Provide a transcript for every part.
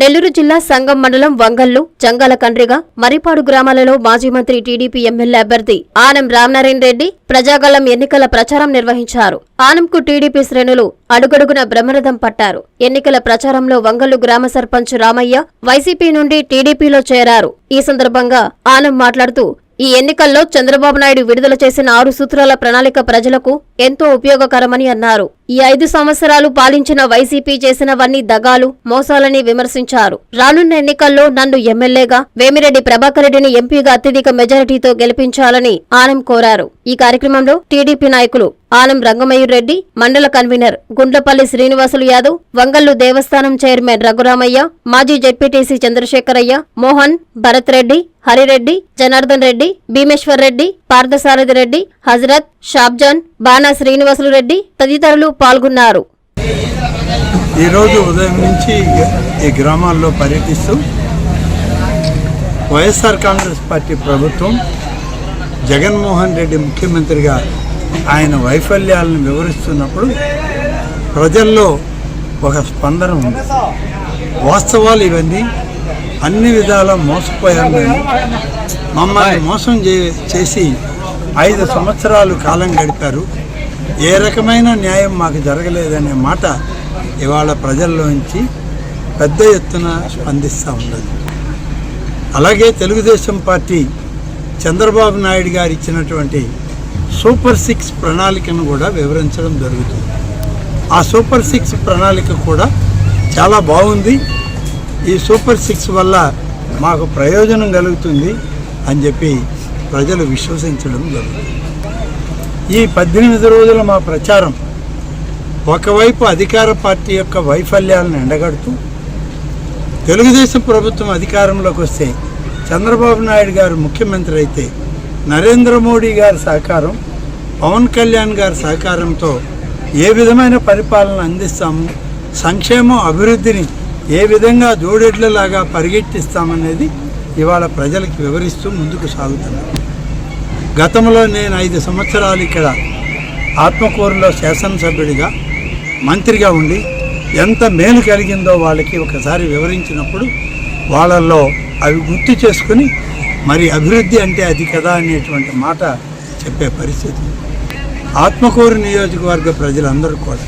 నెల్లూరు జిల్లా సంగం మండలం వంగల్లు జంగాల కండ్రిగా మరిపాడు గ్రామాలలో మాజీ మంత్రి టీడీపీ ఎమ్మెల్యే అభ్యర్థి ఆనం రామనారాయణ రెడ్డి ప్రజాగళం ఎన్నికల ప్రచారం నిర్వహించారు. ఆనంకు టీడీపీ శ్రేణులు అడుగడుగున బ్రహ్మరథం పట్టారు. ఎన్నికల ప్రచారంలో వంగల్లు గ్రామ సర్పంచ్ రామయ్య వైసీపీ నుండి టీడీపీలో చేరారు. ఈ సందర్భంగా ఆనం మాట్లాడుతూ ఈ ఎన్నికల్లో చంద్రబాబు నాయుడు విడుదల చేసిన ఆరు సూత్రాల ప్రణాళిక ప్రజలకు ఎంతో ఉపయోగకరమని అన్నారు. ఈ ఐదు సంవత్సరాలు పాలించిన వైసీపీ చేసినవన్నీ దగాలు మోసాలని విమర్శించారు. రానున్న ఎన్నికల్లో నన్ను ఎమ్మెల్యేగా వేమిరెడ్డి ప్రభాకర్ రెడ్డిని ఎంపీగా అత్యధిక మెజారిటీతో గెలిపించాలని ఆనం కోరారు. ఈ కార్యక్రమంలో టీడీపీ నాయకులు ఆనం రంగమయూర్ రెడ్డి మండల కన్వీనర్ గుండ్లపల్లి శ్రీనివాసులు యాదవ్ వంగల్లు దేవస్థానం చైర్మన్ రఘురామయ్య మాజీ జెడ్పీటీసీ చంద్రశేఖరయ్య మోహన్ భరత్ రెడ్డి హరిరెడ్డి జనార్దన్ రెడ్డి భీమేశ్వర్ రెడ్డి పార్థసారథి రెడ్డి హజరత్ షాబ్జాన్ బాణా శ్రీనివాసులు రెడ్డి తదితరులు పాల్గొన్నారు. ఈరోజు ఉదయం నుంచి ఈ గ్రామాల్లో పర్యటిస్తూ వైఎస్ఆర్ కాంగ్రెస్ పార్టీ ప్రభుత్వం జగన్మోహన్ రెడ్డి ముఖ్యమంత్రిగా ఆయన వైఫల్యాలను వివరిస్తున్నప్పుడు ప్రజల్లో ఒక స్పందన ఉంది. వాస్తవాలు ఇవన్నీ అన్ని విధాల మోసపోయాం మేము మమ్మల్ని మోసం చే- చేసి ఐదు సంవత్సరాలు కాలం గడిపారు. ఏ రకమైన న్యాయం మాకు జరగలేదనే మాట ఇవాళ ప్రజల్లోంచి పెద్ద ఎత్తున స్పందిస్తూ ఉన్నది. అలాగే తెలుగుదేశం పార్టీ చంద్రబాబు నాయుడు గారు ఇచ్చినటువంటి సూపర్ సిక్స్ ప్రణాళికను కూడా వివరించడం జరుగుతుంది. ఆ సూపర్ సిక్స్ ప్రణాళిక కూడా చాలా బాగుంది. ఈ సూపర్ సిక్స్ వల్ల మాకు ప్రయోజనం కలుగుతుంది అని చెప్పి ప్రజలు విశ్వసించడం జరుగుతుంది. ఈ పద్దెనిమిది రోజుల మా ప్రచారం ఒకవైపు అధికార పార్టీ యొక్క వైఫల్యాలను ఎండగడుతూ తెలుగుదేశం ప్రభుత్వం అధికారంలోకి వస్తే చంద్రబాబు నాయుడు గారు ముఖ్యమంత్రి అయితే నరేంద్ర మోడీ గారి సహకారం పవన్ కళ్యాణ్ గారి సహకారంతో ఏ విధమైన పరిపాలన అందిస్తాము సంక్షేమం అభివృద్ధిని ఏ విధంగా జోడెడ్లలాగా పరిగెట్టిస్తామనేది ఇవాళ ప్రజలకు వివరిస్తూ ముందుకు సాగుతున్నాం. గతంలో నేను ఐదు సంవత్సరాలు ఇక్కడ ఆత్మకూరులో శాసనసభ్యుడిగా మంత్రిగా ఉండి ఎంత మేలు కలిగిందో వాళ్ళకి ఒకసారి వివరించినప్పుడు వాళ్ళల్లో అవి గుర్తు చేసుకుని మరి అభివృద్ధి అంటే అది కదా అనేటువంటి మాట చెప్పే పరిస్థితి. ఆత్మకూరు నియోజకవర్గ ప్రజలందరూ కూడా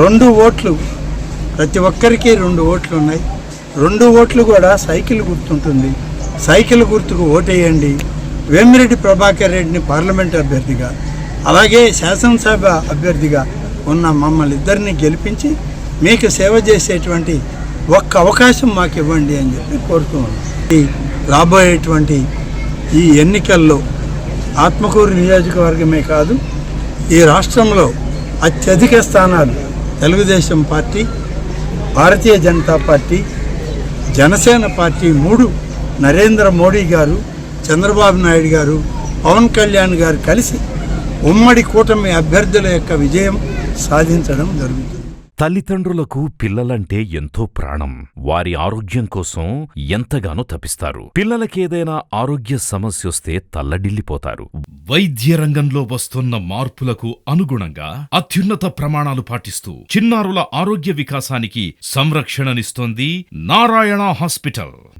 రెండు ఓట్లు ప్రతి ఒక్కరికి రెండు ఓట్లు ఉన్నాయి. రెండు ఓట్లు కూడా సైకిల్ గుర్తుంటుంది. సైకిల్ గుర్తుకు ఓటేయండి. వేమిరెడ్డి ప్రభాకర్ రెడ్డిని పార్లమెంట్ అభ్యర్థిగా అలాగే శాసనసభ అభ్యర్థిగా ఉన్న మమ్మల్ని ఇద్దరిని గెలిపించి మీకు సేవ చేసేటువంటి ఒక్క అవకాశం మాకు ఇవ్వండి అని చెప్పి కోరుతున్నాను ఈ రాబోయేటువంటి ఈ ఎన్నికల్లో ఆత్మకూరు నియోజకవర్గమే కాదు ఈ రాష్ట్రంలో అత్యధిక స్థానాలు Telugudesam party Bharatiya Janata party Janasena party మూడు నరేంద్ర మోడీ గారు చంద్రబాబు నాయుడు గారు పవన్ కళ్యాణ్ గారు కలిసి ఉమ్మడి కూటమి అభ్యర్థుల యొక్క విజయం సాధించడం జరుగుతుంది. తల్లిదండ్రులకు పిల్లలంటే ఎంతో ప్రాణం. వారి ఆరోగ్యం కోసం ఎంతగానో తపిస్తారు. పిల్లలకేదైనా ఆరోగ్య సమస్యొస్తే తల్లడిల్లిపోతారు. వైద్య రంగంలో వస్తున్న మార్పులకు అనుగుణంగా అత్యున్నత ప్రమాణాలు పాటిస్తూ చిన్నారుల ఆరోగ్య వికాసానికి సంరక్షణనిస్తోంది నారాయణ హాస్పిటల్.